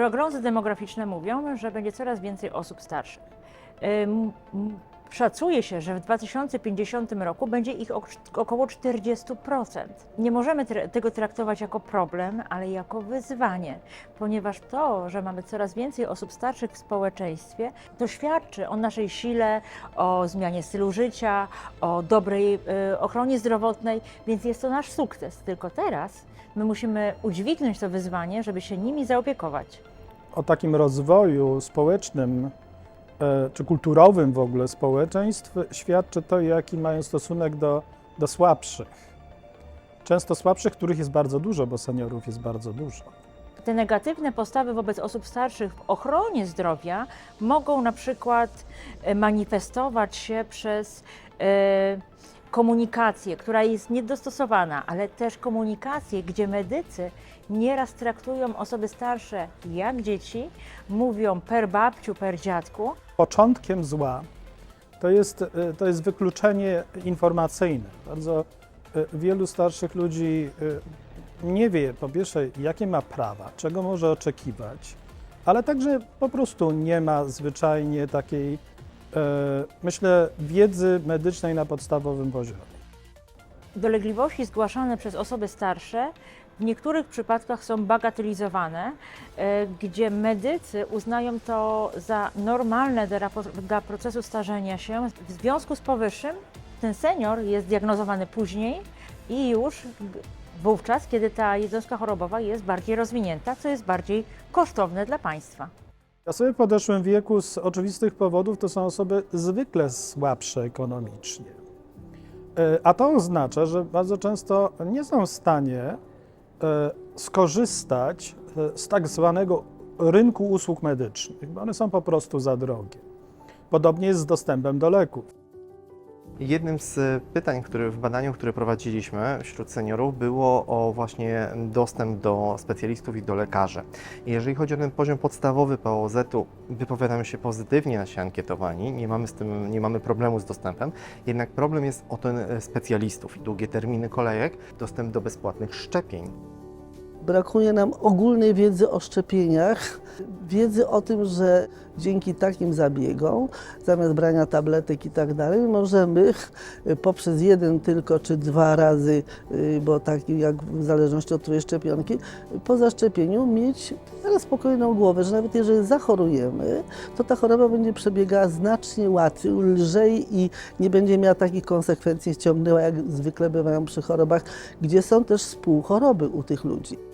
Prognozy demograficzne mówią, że będzie coraz więcej osób starszych. Szacuje się, że w 2050 roku będzie ich ok- około 40%. Nie możemy tego traktować jako problem, ale jako wyzwanie, ponieważ to, że mamy coraz więcej osób starszych w społeczeństwie, to świadczy o naszej sile, o zmianie stylu życia, o dobrej y, ochronie zdrowotnej, więc jest to nasz sukces. Tylko teraz my musimy udźwignąć to wyzwanie, żeby się nimi zaopiekować. o takim rozwoju społecznym e, czy kulturowym w ogóle społeczeństw świadczy to, jaki mają stosunek do, do słabszych. Często słabszych, których jest bardzo dużo, bo seniorów jest bardzo dużo. Te negatywne postawy wobec osób starszych w ochronie zdrowia mogą na przykład e, manifestować się przez e, komunikację, która jest niedostosowana, ale też komunikację, gdzie medycy nieraz traktują osoby starsze jak dzieci, mówią per babciu, per dziadku, Początkiem zła to jest, e, to jest wykluczenie informacyjne. Bardzo e, wielu starszych ludzi e, nie wie, po pierwsze, jakie ma prawa, czego może oczekiwać, ale także po prostu nie ma zwyczajnie takiej, myślę, wiedzy medycznej na podstawowym poziomie. Dolegliwości zgłaszane przez osoby starsze w niektórych przypadkach są bagatelizowane, e, gdzie medycy uznają to za normalne dla, procesu starzenia się. W związku z powyższym ten senior jest diagnozowany później i już wówczas, kiedy ta jednostka chorobowa jest bardziej rozwinięta, co jest bardziej kosztowne dla państwa. Osoby w podeszłym wieku z oczywistych powodów to są osoby zwykle słabsze ekonomicznie. E, A to oznacza, że bardzo często nie są w stanie e, skorzystać e, z tak zwanego rynku usług medycznych, bo one są po prostu za drogie. Podobnie jest z dostępem do leków. Jednym z pytań, które w badaniu, które prowadziliśmy wśród seniorów, było o właśnie dostęp do specjalistów i do lekarzy. Jeżeli chodzi o ten poziom podstawowy POZ-u, wypowiadamy się pozytywnie nasi ankietowani, nie mamy z tym, nie mamy problemu z dostępem, jednak problem jest o ten e, specjalistów i długie terminy kolejek, dostęp do bezpłatnych szczepień. Brakuje nam ogólnej wiedzy o szczepieniach, wiedzy o tym, że dzięki takim zabiegom, zamiast brania tabletek i tak dalej, możemy poprzez jeden tylko czy dwa razy, y, bo tak jak w zależności od której szczepionki, po zaszczepieniu mieć spokojną głowę, że nawet jeżeli zachorujemy, to ta choroba będzie przebiegała znacznie łatwiej, lżej i nie będzie miała takich konsekwencji ciągnęła, jak zwykle bywają przy chorobach, gdzie są też współchoroby u tych ludzi.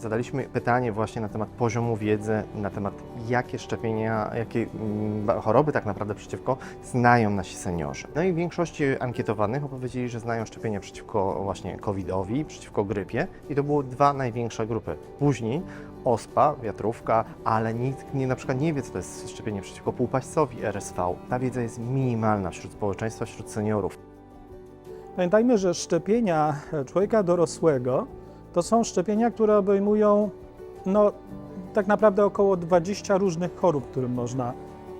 Zadaliśmy pytanie właśnie na temat poziomu wiedzy, na temat jakie szczepienia, jakie mm, choroby tak naprawdę przeciwko znają nasi seniorzy. No i większości ankietowanych opowiedzieli, że znają szczepienia przeciwko właśnie COVID-owi, przeciwko grypie i to były dwa największe grupy. Później OSPA, wiatrówka, ale nikt nie, na przykład nie wie, co to jest szczepienie przeciwko półpaścowi RSV. Ta wiedza jest minimalna wśród społeczeństwa, wśród seniorów. Pamiętajmy, że szczepienia człowieka dorosłego to są szczepienia, które obejmują no, tak naprawdę około 20 różnych chorób, którym można,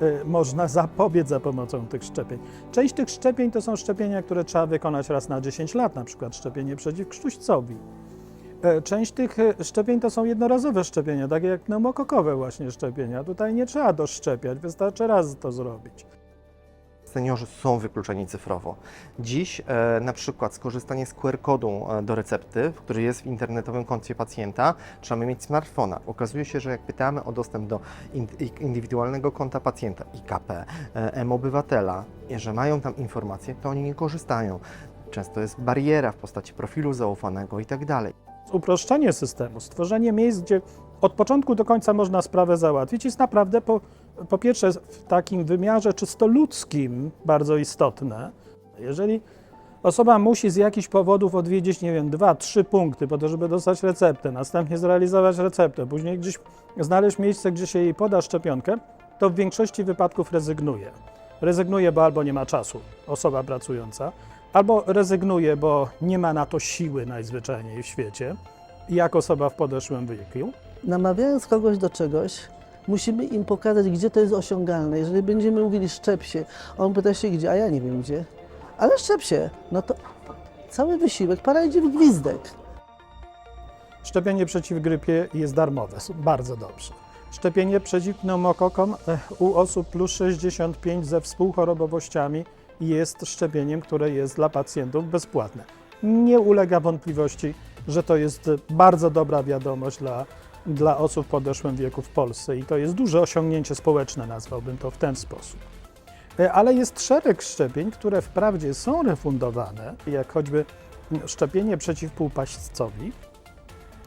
y, można zapobiec za pomocą tych szczepień. Część tych szczepień to są szczepienia, które trzeba wykonać raz na 10 lat, na przykład szczepienie przeciw krztuścowi. E, Część tych e, szczepień to są jednorazowe szczepienia, takie jak pneumokokowe właśnie szczepienia. Tutaj nie trzeba doszczepiać, wystarczy raz to zrobić. Seniorzy są wykluczeni cyfrowo. Dziś e, na przykład skorzystanie z QR-kodu e, do recepty, który jest w internetowym koncie pacjenta, trzeba mieć smartfona. Okazuje się, że jak pytamy o dostęp do in, indywidualnego konta pacjenta, IKP, e, M-Obywatela, że mają tam informacje, to oni nie korzystają. Często jest bariera w postaci profilu zaufanego i tak dalej. uproszczenie systemu, stworzenie miejsc, gdzie od początku do końca można sprawę załatwić, jest naprawdę po, po pierwsze w takim wymiarze czysto ludzkim bardzo istotne. Jeżeli osoba musi z jakichś powodów odwiedzić, nie wiem, dwa, trzy punkty po to, żeby dostać receptę, następnie zrealizować receptę, później gdzieś znaleźć miejsce, gdzie się jej poda szczepionkę, to w większości wypadków rezygnuje. Rezygnuje, bo albo nie ma czasu, osoba pracująca, albo rezygnuje, bo nie ma na to siły najzwyczajniej w świecie, jak osoba w podeszłym wieku. Namawiając kogoś do czegoś, musimy im pokazać, gdzie to jest osiągalne. Jeżeli będziemy mówili szczep się, on pyta się gdzie, a ja nie wiem gdzie. Ale szczep się, no to cały wysiłek, para idzie w gwizdek. Szczepienie przeciw grypie jest darmowe, bardzo dobrze. Szczepienie przeciw pneumokokom e, u osób plus 65 ze współchorobowościami jest szczepieniem, które jest dla pacjentów bezpłatne. Nie ulega wątpliwości, że to jest bardzo dobra wiadomość dla, dla osób w podeszłym wieku w Polsce i to jest duże osiągnięcie społeczne, nazwałbym to w ten sposób. E, Ale jest szereg szczepień, które wprawdzie są refundowane, jak choćby szczepienie przeciw półpaścowi.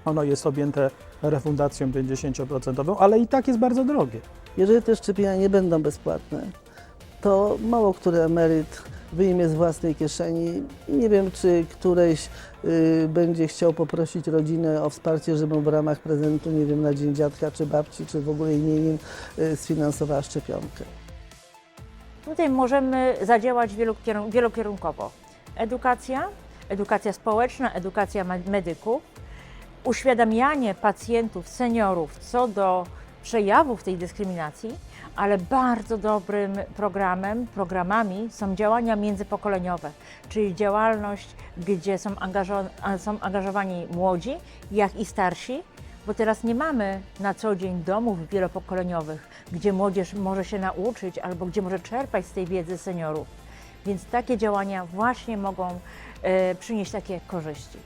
Ono jest objęte refundacją 50%, ale i tak jest bardzo drogie. Jeżeli te szczepienia nie będą bezpłatne, to mało który emeryt wyjmie z własnej kieszeni nie wiem, czy któreś y, będzie chciał poprosić rodzinę o wsparcie, żeby w ramach prezentu, nie wiem, na Dzień Dziadka, czy babci, czy w ogóle imienin y, sfinansowała szczepionkę. Tutaj możemy zadziałać wielokierun- wielokierunkowo. Edukacja, edukacja społeczna, edukacja me- medyków, uświadamianie pacjentów, seniorów co do przejawów tej dyskryminacji, ale bardzo dobrym programem, programami są działania międzypokoleniowe, czyli działalność, gdzie są, angażo- są angażowani młodzi, jak i starsi, bo teraz nie mamy na co dzień domów wielopokoleniowych, gdzie młodzież może się nauczyć albo gdzie może czerpać z tej wiedzy seniorów. Więc takie działania właśnie mogą e, przynieść takie korzyści.